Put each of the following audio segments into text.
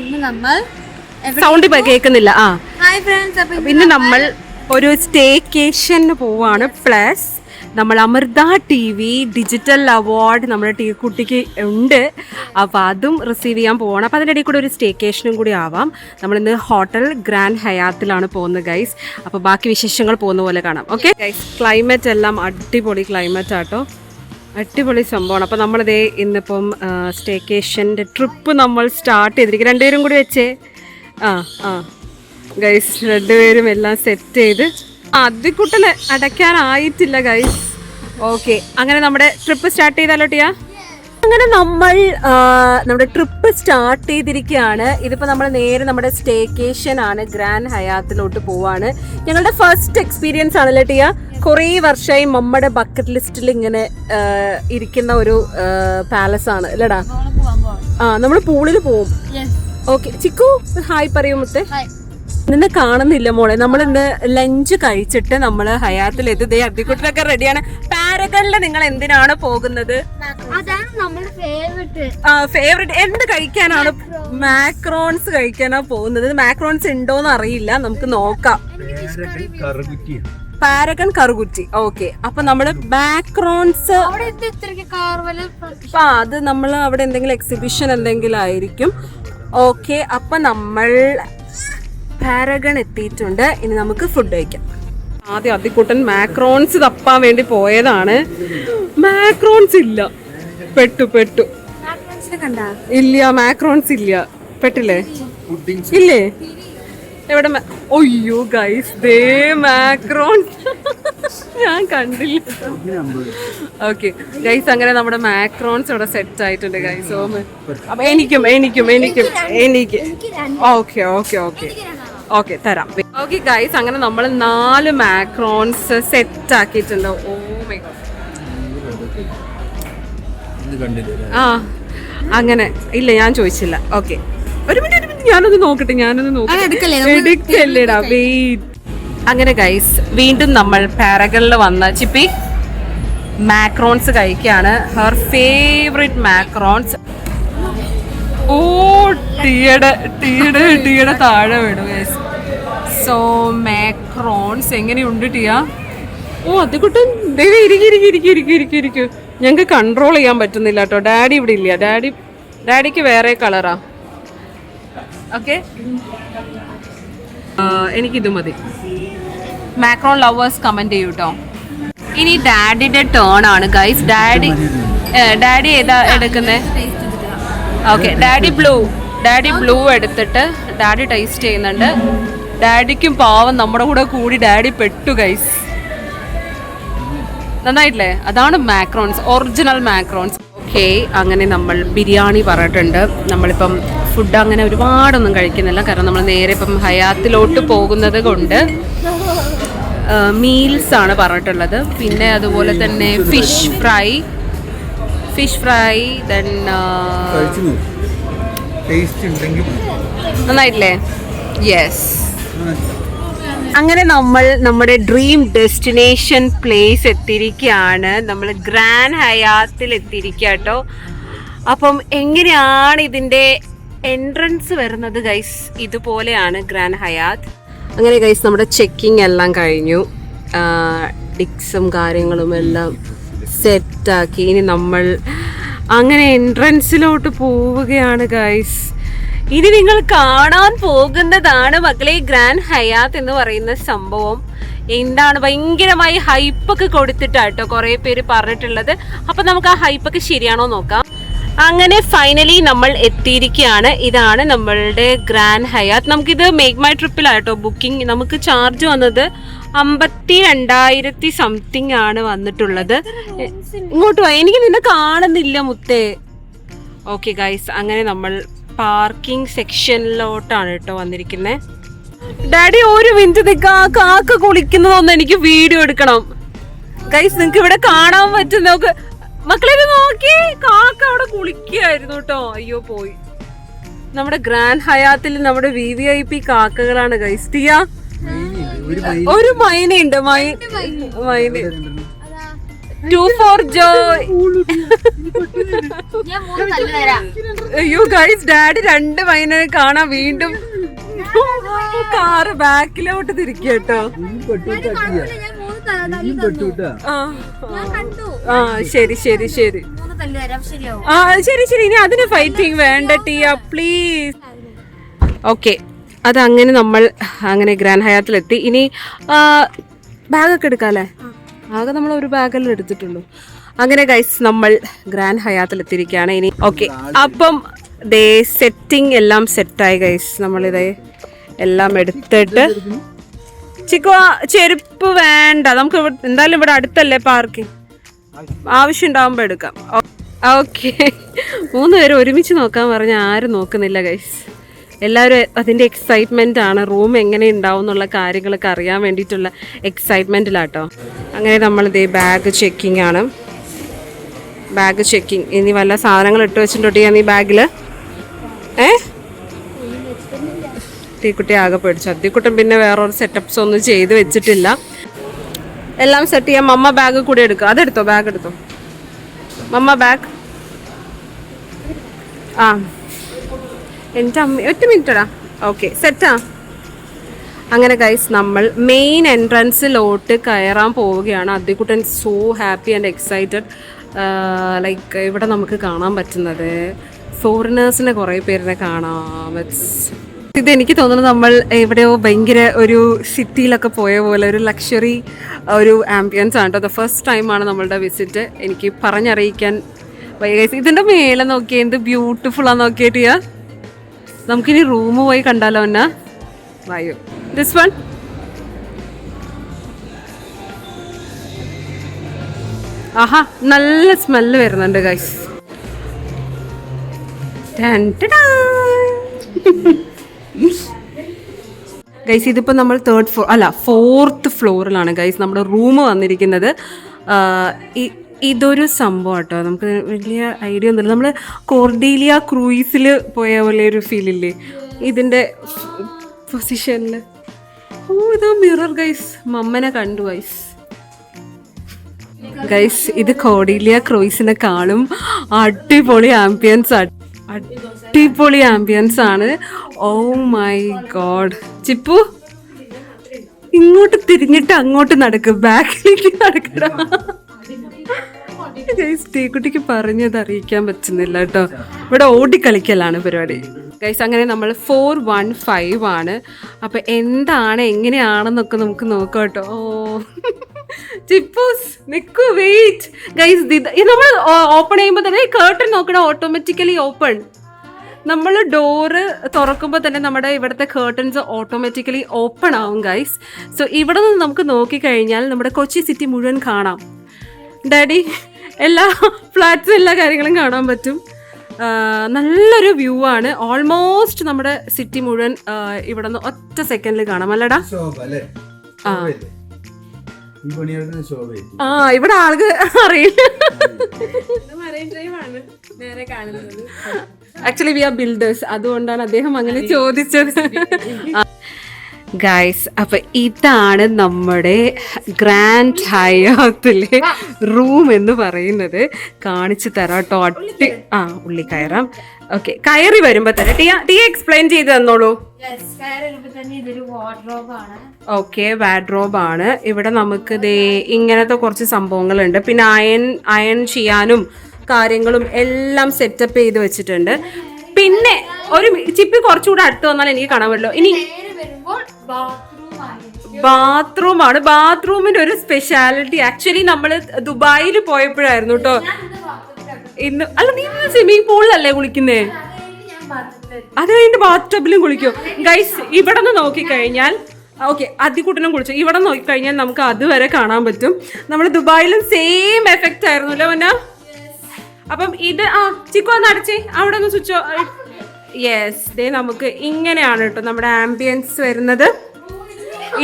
ഇന്ന് നമ്മൾ സൗണ്ട് കേൾക്കുന്നില്ല ആ. ഹായ് ഫ്രണ്ട്സ് അപ്പൊ പിന്നെ നമ്മൾ ഒരു സ്റ്റേക്കേഷന് പോവാണ്. പ്ലസ് നമ്മൾ Amrita T V digital award നമ്മുടെ ടീ കുട്ടിക്ക് ഉണ്ട്. അപ്പോൾ അതും റിസീവ് ചെയ്യാൻ പോവാണ്. അപ്പോൾ അതിന്റെ ഇടയിൽ കൂടെ ഒരു സ്റ്റേക്കേഷനും കൂടി ആവാം. നമ്മളിന്ന് ഹോട്ടൽ ഗ്രാൻഡ് ഹയാത്തിലാണ് പോകുന്നത് ഗൈസ് അപ്പോൾ ബാക്കി വിശേഷങ്ങൾ പോകുന്ന പോലെ കാണാം. ഓക്കെ ഗൈസ് ക്ലൈമറ്റ് എല്ലാം അടിപൊളി ക്ലൈമറ്റ് ആട്ടോ. അടിപൊളി സംഭവമാണ്. അപ്പോൾ നമ്മളിതേ ഇന്നിപ്പം സ്റ്റേക്കേഷന്റെ ട്രിപ്പ് നമ്മൾ സ്റ്റാർട്ട് ചെയ്തിരിക്കും രണ്ടുപേരും കൂടി വെച്ചേ. ആ ആ. ഗൈസ് രണ്ടുപേരും എല്ലാം സെറ്റ് ചെയ്ത്. അതിക്കുട്ടൽ അടയ്ക്കാനായിട്ടില്ല ഗൈസ് ഓക്കെ അങ്ങനെ നമ്മുടെ ട്രിപ്പ് സ്റ്റാർട്ട് ചെയ്താലോ ടിയാ? അങ്ങനെ നമ്മൾ നമ്മുടെ ട്രിപ്പ് സ്റ്റാർട്ട് ചെയ്തിരിക്കുകയാണ്. ഇതിപ്പോൾ നമ്മൾ നേരെ നമ്മുടെ സ്റ്റേക്കേഷൻ ആണ് ഗ്രാൻഡ് ഹയാത്തിലോട്ട് പോവാണ്. ഞങ്ങളുടെ ഫസ്റ്റ് എക്സ്പീരിയൻസ് ആണല്ലേ ടിയ? കുറേ വർഷമായി നമ്മുടെ ബക്കറ്റ് ലിസ്റ്റിൽ ഇങ്ങനെ ഇരിക്കുന്ന ഒരു പാലസ് ആണ് അല്ലേടാ ആ നമ്മൾ പൂളിൽ പോവും. ഓക്കെ ചിക്കു ഹായ് പറയൂ മുത്തേ. ഇന്ന് കാണുന്നില്ല മോളെ. നമ്മൾ ഇന്ന് ലഞ്ച് കഴിച്ചിട്ട് നമ്മൾ ഹയാത്തിൽ എത്തി. അത്തിക്കുട്ടിനൊക്കെ റെഡിയാണ് പാരഗണിൽ നിങ്ങൾ എന്തിനാണ് പോകുന്നത്? ഫേവറേറ്റ് ഫേവറേറ്റ് എന്ത് കഴിക്കാനാണ് മാക്രോൺസ് കഴിക്കാനാ പോകുന്നത്? മാക്രോൺസ് ഉണ്ടോന്ന് അറിയില്ല. നമുക്ക് നോക്കാം. പാരഗൺ കറുകുറ്റി. ഓക്കെ. അപ്പൊ നമ്മൾ കാർവൽ? അപ്പൊ അത് നമ്മൾ അവിടെ എന്തെങ്കിലും എക്സിബിഷൻ എന്തെങ്കിലും ആയിരിക്കും. ഓക്കെ. അപ്പൊ നമ്മൾ പാരഗൺ എത്തിയിട്ടുണ്ട്. ഇനി നമുക്ക് ഫുഡ് കഴിക്കാം. ആദ്യം അതിക്കുട്ടൻ മാക്രോൺസ് തപ്പാൻ വേണ്ടി പോയതാണ്. മാക്രോൺസ് ഇല്ല. പെട്ടു പെട്ടു. കണ്ട? ഇല്ല മാക്രോൺസ് ഇല്ല. പെട്ടില്ലേ? ഇല്ലേ? എവിടെ ഒയ്യോ ഗൈസ് ദേ മാക്രോൺ ഞാൻ കണ്ടില്ല. ഓക്കെ ഗൈസ് അങ്ങനെ നമ്മുടെ മാക്രോൺസ് ഇവിടെ സെറ്റ് ആയിട്ടുണ്ട് ഗൈസ് ഓ അപ്പൊ എനിക്കും എനിക്കും എനിക്കും എനിക്ക് ഓക്കെ ഓക്കെ ഓക്കെ ഓക്കെ തരാം. ഓക്കെ ഗൈസ് അങ്ങനെ നമ്മൾ നാല് മാക്രോൺസ് സെറ്റ് ആക്കിയിട്ടുണ്ട്. ഓ മൈ ഗോഡ് ആ അങ്ങനെ. ഇല്ല ഞാൻ ചോദിച്ചില്ല. ഓക്കെ. ഒരു മിനിറ്റ് ഒരു മിനിറ്റ് ഞാനൊന്ന് നോക്കട്ടെ ഞാനൊന്ന് നോക്കട്ടെ. എടുക്കല്ലേ? എടുക്കല്ലേടാ വെയിറ്റ് അങ്ങനെ ഗൈസ് വീണ്ടും നമ്മൾ പാരകളിൽ വന്ന ചിപ്പി മാക്രോൺസ് കഴിക്കുകയാണ്. ഹെർ ഫേവറേറ്റ് മാക്രോൺസ് ഓ ടീയുടെ ടീയുടെ ടീയുടെ താഴെ വീണു സോ മാക്രോൺസ് എങ്ങനെയുണ്ട് ടിയ? ഓ അതുകുട്ടൻ ദൈവം ഇരിക്കി ഇരിക്കി ഇരിക്കി ഇരിക്കി ഇരിക്കി ഇരിക്കൂ. ഞങ്ങൾക്ക് കൺട്രോൾ ചെയ്യാൻ പറ്റുന്നില്ല കേട്ടോ ഡാഡി ഇവിടെ ഇല്ല. ഡാഡി ഡാഡിക്ക് വേറെ കളറാ ഓക്കെ എനിക്കിത് മതി. മാക്രോൺ ലവേഴ്സ് കമന്റ് ചെയ്യൂ കേട്ടോ ഇനി ഡാഡിയുടെ ടേൺ ആണ് ഗൈസ് ഡാഡി ഡാഡി ഏതാ എടുക്കുന്നത് okay daddy blue daddy blue എടുത്തിട്ട് ഡാഡി ടേസ്റ്റ് ചെയ്യുന്നുണ്ട്. ഡാഡിക്കും പാവം നമ്മുടെ കൂടെ കൂടി ഡാഡി പെട്ടു ഗൈസ് നന്നായിട്ടില്ലേ? അതാണ് മാക്രോൺസ് ഒറിജിനൽ മാക്രോൺസ് ഓക്കെ അങ്ങനെ നമ്മൾ ബിരിയാണി പറഞ്ഞിട്ടുണ്ട്. നമ്മളിപ്പം ഫുഡ് അങ്ങനെ ഒരുപാടൊന്നും കഴിക്കുന്നില്ല. കാരണം നമ്മൾ നേരെ ഇപ്പം ഹയാത്തിലോട്ട് പോകുന്നത് കൊണ്ട് മീൽസ് ആണ് പറഞ്ഞിട്ടുള്ളത്. പിന്നെ അതുപോലെ തന്നെ fish fry fish fry then നന്നായിട്ടില്ലേ? Yes അങ്ങനെ നമ്മൾ നമ്മുടെ ഡ്രീം ഡെസ്റ്റിനേഷൻ പ്ലേസ് എത്തിയിരിക്കുകയാണ്. നമ്മൾ ഗ്രാൻഡ് ഹയാത്തിൽ എത്തിയിരിക്കുക കേട്ടോ. അപ്പം എങ്ങനെയാണ് ഇതിന്റെ എൻട്രൻസ് വരുന്നത് ഗൈസ് ഇതുപോലെയാണ് ഗ്രാൻഡ് ഹയാത്ത് അങ്ങനെ ഗൈസ് നമ്മുടെ ചെക്കിംഗ് എല്ലാം കഴിഞ്ഞു. ഡിക്സും കാര്യങ്ങളും എല്ലാം സെറ്റാക്കി. ഇനി നമ്മൾ അങ്ങനെ എൻട്രൻസിലോട്ട് പോവുകയാണ് ഗൈസ് ഇനി നിങ്ങൾ കാണാൻ പോകുന്നതാണ് മക്കളെ ഗ്രാൻഡ് ഹയാത്ത് എന്ന് പറയുന്ന സംഭവം. എന്താണ് ഭയങ്കരമായി ഹൈപ്പൊക്കെ കൊടുത്തിട്ടാട്ടോ കുറെ പേര് പറഞ്ഞിട്ടുള്ളത്. അപ്പൊ നമുക്ക് ആ ഹൈപ്പൊക്കെ ശരിയാണോ നോക്കാം. അങ്ങനെ ഫൈനലി നമ്മൾ എത്തിയിരിക്കുകയാണ്. ഇതാണ് നമ്മളുടെ ഗ്രാൻഡ് ഹയാത്ത് നമുക്കിത് മേക്ക് മൈ ട്രിപ്പിലാട്ടോ ബുക്കിംഗ് നമുക്ക് ചാർജ് വന്നത് അമ്പത്തി രണ്ടായിരത്തി സംതിങ് ആണ് വന്നിട്ടുള്ളത്. ഇങ്ങോട്ട് പോയി എനിക്ക് നിന്നെ കാണുന്നില്ല മുത്തേ. ഓക്കെ ഗൈസ് അങ്ങനെ നമ്മൾ പാർക്കിംഗ് സെക്ഷനിലോട്ടാണ് കേട്ടോ വന്നിരിക്കുന്നത് ഡാഡി ഒരു മിനിറ്റ് നിൽക്കാ കാക്ക കുളിക്കുന്നതൊന്നും എനിക്ക് വീഡിയോ എടുക്കണം. ഗൈസ് നിങ്ങൾക്ക് ഇവിടെ കാണാൻ പറ്റും. മക്കളെ നോക്കി കാക്ക അവിടെ കുളിക്കായിരുന്നു കേട്ടോ. അയ്യോ പോയി. നമ്മുടെ ഗ്രാൻഡ് ഹയാത്തിൽ നമ്മുടെ വി വി ഐ പി കാക്കകളാണ് ഗൈസ്റ്റിയ ഒരു മൈനുണ്ട്. മൈനയുണ്ട് മൈ മൈന. ടു ഫോർ ജോയ് അയ്യോ ഗൈസ് ഡാഡി രണ്ട് മൈനെ കാണാൻ വീണ്ടും കാറ് ബാക്കിലോട്ട് തിരിക്കുക ആ ഞാൻ കണ്ടു. ആ ശരി ശരി ശരി. മൂന്ന് തല്ല് തരാം ശരിയാവും. ആ ശരി ശരി. ഇനി അതിന് ഫൈറ്റിംഗ് വേണ്ട ടിയ പ്ലീസ് ഓക്കെ അത് അങ്ങനെ നമ്മൾ അങ്ങനെ ഗ്രാൻഡ് ഹയാത്തിലെത്തി ഇനി ബാഗൊക്കെ എടുക്കാല്ലേ? ആകെ നമ്മൾ ഒരു ബാഗെല്ലാം എടുത്തിട്ടുള്ളൂ. അങ്ങനെ ഗൈസ് നമ്മൾ ഗ്രാൻഡ് ഹയാത്തിലെത്തിയിരിക്കുകയാണ് ഇനി ഓക്കെ അപ്പം ദേ സെറ്റിംഗ് എല്ലാം സെറ്റായി ഗൈസ് നമ്മളിതേ എല്ലാം എടുത്തിട്ട് ചിക്കു ചെരുപ്പ് വേണ്ട. നമുക്ക് എന്തായാലും ഇവിടെ അടുത്തല്ലേ പാർക്കിംഗ് ആവശ്യം ഉണ്ടാവുമ്പോൾ എടുക്കാം ഓക്കെ മൂന്ന് പേരും ഒരുമിച്ച് നോക്കാൻ പറഞ്ഞ ആരും നോക്കുന്നില്ല ഗൈസ് എല്ലാവരും അതിന്റെ എക്സൈറ്റ്മെന്റ് ആണ്. റൂം എങ്ങനെ ഉണ്ടാവും എന്നുള്ള കാര്യങ്ങളൊക്കെ അറിയാൻ വേണ്ടിയിട്ടുള്ള എക്സൈറ്റ്മെന്റിലാട്ടോ അങ്ങനെ നമ്മൾ ഇതേ ബാഗ് ചെക്കിംഗ് ആണ്. ബാഗ് ചെക്കിംഗ് ഇനി വല്ല സാധനങ്ങൾ ഇട്ട് വെച്ചിട്ടുണ്ടോ ഈ ബാഗിൽ ഏ? തീക്കുട്ടി ആകെ പേടിച്ചു. അത്തിക്കുട്ടൻ പിന്നെ വേറൊരു സെറ്റപ്സ് ഒന്നും ചെയ്ത് വെച്ചിട്ടില്ല. എല്ലാം സെറ്റ് ചെയ്യാം മമ്മ ബാഗ് കൂടി എടുക്കുക അതെടുത്തോ ബാഗ് എടുത്തോ. മമ്മ ബാഗ് ആ. എന്റെ അമ്മ ഒറ്റ മിനിറ്റടാ ഓക്കെ സെറ്റാ അങ്ങനെ ഗൈസ് നമ്മൾ മെയിൻ എൻട്രൻസിലോട്ട് കയറാൻ പോവുകയാണ്. അതിക്കുട്ടൻ so happy and excited like ഇവിടെ നമുക്ക് കാണാൻ പറ്റുന്നത്. ഫോറിനേഴ്സിനെ കുറേ പേരിനെ കാണാം. ഇറ്റ്സ് ഇത് എനിക്ക് തോന്നുന്നു നമ്മൾ എവിടെയോ ഭയങ്കര ഒരു സിറ്റിയിലൊക്കെ പോയ പോലെ ഒരു ലക്ഷറി ഒരു ആംബിയൻസ് ആണ് കേട്ടോ ദ ഫസ്റ്റ് ടൈമാണ് നമ്മളുടെ വിസിറ്റ് എനിക്ക് പറഞ്ഞറിയിക്കാൻ. ഇതിന്റെ മേലെ നോക്കിയേ എന്ത് ബ്യൂട്ടിഫുൾ നോക്കിയിട്ട് നോക്കിയിട്ടിയാ നമുക്കിനി റൂം പോയി കണ്ടാലോ എന്നാ വായു. ദിസ് വൺ ആഹാ നല്ല സ്മെല്ല് വരുന്നുണ്ട് ഗൈസ് ഗൈസ് ഇതിപ്പോൾ നമ്മൾ തേർഡ് ഫ്ലോർ അല്ല ഫോർത്ത് ഫ്ലോറിലാണ് ഗൈസ് നമ്മുടെ റൂം വന്നിരിക്കുന്നത്. ഇതൊരു സംഭവം കേട്ടോ നമുക്ക് വലിയ ഐഡിയ ഒന്നുമില്ല. നമ്മൾ കോർഡീലിയ ക്രൂയിസിൽ പോയ പോലെ ഒരു ഫീൽ ഇല്ലേ? ഇതിന്റെ പൊസിഷനിൽ ഓ ഇതാ മിറർ ഗൈസ് മമ്മനെ കണ്ടു ഗൈസ് ഗൈസ് ഇത് കോർഡീലിയ ക്രൂയിസിനെക്കാളും അടിപൊളി ആംബിയൻസ് അടിപൊളി ആംബിയൻസ് ആണ്. ഓ മൈ ഗോഡ് ചിപ്പു ഇങ്ങോട്ട് തിരിഞ്ഞിട്ട് അങ്ങോട്ട് നടക്ക്. ബാക്കിലേക്ക് നടക്കടാ. ഗൈസ് തീക്കുട്ടിക്ക് പറഞ്ഞത് അറിയിക്കാൻ പറ്റുന്നില്ല കേട്ടോ. ഇവിടെ ഓടിക്കളിക്കലാണ് പരിപാടി. ഗൈസ് അങ്ങനെ നമ്മൾ ഫോർ വൺ ഫൈവ് ആണ്. അപ്പൊ എന്താണ് എങ്ങനെയാണെന്നൊക്കെ നമുക്ക് നോക്കാം കേട്ടോ. ഓ. ചിപ്പൂസ് നിക്കു വെയിറ്റ് ഗൈസ് നമ്മൾ ഓപ്പൺ ചെയ്യുമ്പോൾ തന്നെ കേട്ടൺ നോക്കണം ഓട്ടോമാറ്റിക്കലി ഓപ്പൺ നമ്മൾ ഡോറ് തുറക്കുമ്പോൾ തന്നെ നമ്മുടെ ഇവിടുത്തെ കേർട്ടൻസ് ഓട്ടോമാറ്റിക്കലി ഓപ്പൺ ആവും ഗൈസ് സോ ഇവിടെ നിന്ന് നമുക്ക് നോക്കിക്കഴിഞ്ഞാൽ നമ്മുടെ കൊച്ചി സിറ്റി മുഴുവൻ കാണാം. ഡാഡി എല്ലാ ഫ്ലാറ്റ്സും എല്ലാ കാര്യങ്ങളും കാണാൻ പറ്റും. നല്ലൊരു വ്യൂ ആണ്. ഓൾമോസ്റ്റ് നമ്മുടെ സിറ്റി മുഴുവൻ ആ, ഇവിടെ നിന്ന് ഒറ്റ സെക്കൻഡിൽ കാണാം. അല്ലടാ? ശോഭ ആ ഇവിടെ ആൾക്ക് അറിയില്ല. ആക്ച്വലി വി ആർ ബിൽഡേഴ്സ് അതുകൊണ്ടാണ് അദ്ദേഹം അങ്ങനെ ചോദിച്ചത്. ഗൈസ് അപ്പൊ ഇതാണ് നമ്മുടെ ഗ്രാൻഡ് ഹയാത്തിലെ റൂം എന്ന് പറയുന്നത്. കാണിച്ചു തരാം ടോട്ടി ആ ഉള്ളി കയറാം. ഓക്കെ കയറി വരുമ്പോ തന്നെ. ടിയ ടിയ എക്സ്പ്ലെയിൻ ചെയ്ത് തന്നോളൂ. ഓക്കെ വാഡ്രോബ് ആണ്. ഇവിടെ നമുക്ക് ദേ ഇങ്ങനത്തെ കുറച്ച് സംഭവങ്ങളുണ്ട്. പിന്നെ അയൺ അയൺ ചെയ്യാനും കാര്യങ്ങളും എല്ലാം സെറ്റപ്പ് ചെയ്ത് വെച്ചിട്ടുണ്ട്. പിന്നെ ഒരു ചിപ്പി കുറച്ചുകൂടെ അടുത്ത് വന്നാൽ എനിക്ക് കാണാൻ പറ്റുമല്ലോ ഇനി വരുമ്പോൾ ബാത്റൂം ആണ് ബാത്റൂം ആണ് ബാത്റൂമിന്റെ ഒരു സ്പെഷ്യാലിറ്റി ആക്ച്വലി നമ്മൾ ദുബായിൽ പോയപ്പോഴായിരുന്നു കേട്ടോ ഇന്ന് അല്ല നീ സ്വിമ്മിംഗ് പൂളിലല്ലേ കുളിക്കുന്നേ? അത് കഴിഞ്ഞിട്ട് ബാത്ത് ടബിലും കുളിക്കും. ഗൈസ് ഇവിടെ നിന്ന് നോക്കിക്കഴിഞ്ഞാൽ ഓക്കെ അതികൂട്ടനും കുളിച്ചു. ഇവിടെ നോക്കിക്കഴിഞ്ഞാൽ നമുക്ക് അതുവരെ കാണാൻ പറ്റും. നമ്മൾ ദുബായിലും സെയിം എഫക്റ്റ് ആയിരുന്നു അല്ലേ മുന്ന അപ്പം ഇത് ആ ചിക്കോ ഒന്ന് അടച്ചേ. അവിടെ ഒന്ന് സ്വിച്ച് യെസ് ദേ നമുക്ക് ഇങ്ങനെയാണ് കേട്ടോ നമ്മുടെ ആംബിയൻസ് വരുന്നത്.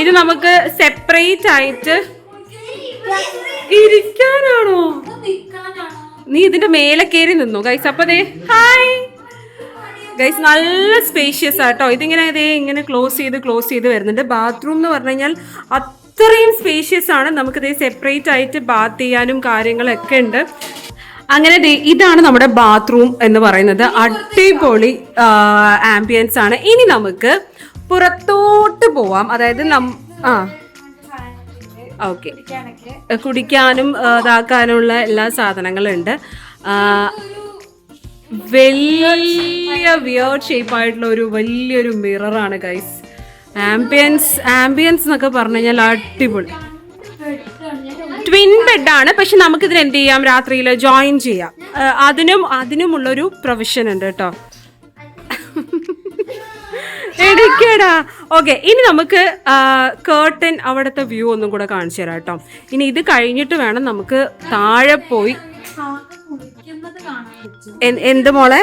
ഇത് നമുക്ക് സെപ്പറേറ്റ് ആയിട്ട് ഇരിക്കാനാണോ? നീ ഇതിന്റെ മേലെ കയറി നിന്നു ഗൈസ് അപ്പൊ ദേ ഹായ് ഗൈസ് നല്ല സ്പേഷ്യസ് ആട്ടോ ഇതിങ്ങനെ ദേ ഇങ്ങനെ ക്ലോസ് ചെയ്ത് ക്ലോസ് ചെയ്ത് വരുന്നുണ്ട്. ബാത്റൂം എന്ന് പറഞ്ഞു കഴിഞ്ഞാൽ അത്രയും സ്പേഷ്യസ് ആണ്. നമുക്കിത് സെപ്പറേറ്റ് ആയിട്ട് ബാത്ത് ചെയ്യാനും കാര്യങ്ങളൊക്കെ ഉണ്ട്. അങ്ങനെ ഇതാണ് നമ്മുടെ ബാത്റൂം എന്ന് പറയുന്നത്. അടിപൊളി ആംബിയൻസ് ആണ്. ഇനി നമുക്ക് പുറത്തോട്ട് പോവാം. അതായത് നം ആ. ഓക്കെ. കുടിക്കാനും ഇതാക്കാനുള്ള എല്ലാ സാധനങ്ങളും ഉണ്ട് വലിയ വിയേർഡ് ഷേപ്പ് ആയിട്ടുള്ള ഒരു വലിയൊരു മിററാണ് ഗൈസ് ആംബിയൻസ് ആംബിയൻസ് എന്നൊക്കെ പറഞ്ഞു കഴിഞ്ഞാൽ അടിപൊളി. ട്വിൻ ബെഡാണ് പക്ഷെ നമുക്ക് ഇതിന് എന്ത് ചെയ്യാം? രാത്രിയിൽ ജോയിൻ ചെയ്യാം. അതിനും അതിനും അതിനുമുള്ളൊരു പ്രൊവിഷൻ ഉണ്ട് കേട്ടോ. എടുക്കടാ. ഓക്കെ ഇനി നമുക്ക് കേർട്ടൻ അവിടുത്തെ വ്യൂ ഒന്നും കൂടെ കാണിച്ചു തരാം കേട്ടോ. ഇനി ഇത് കഴിഞ്ഞിട്ട് വേണം നമുക്ക് താഴെ പോയി. എന്ത് മോളെ?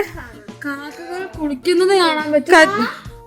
കുളിക്കുന്നത് കാണാൻ പറ്റും.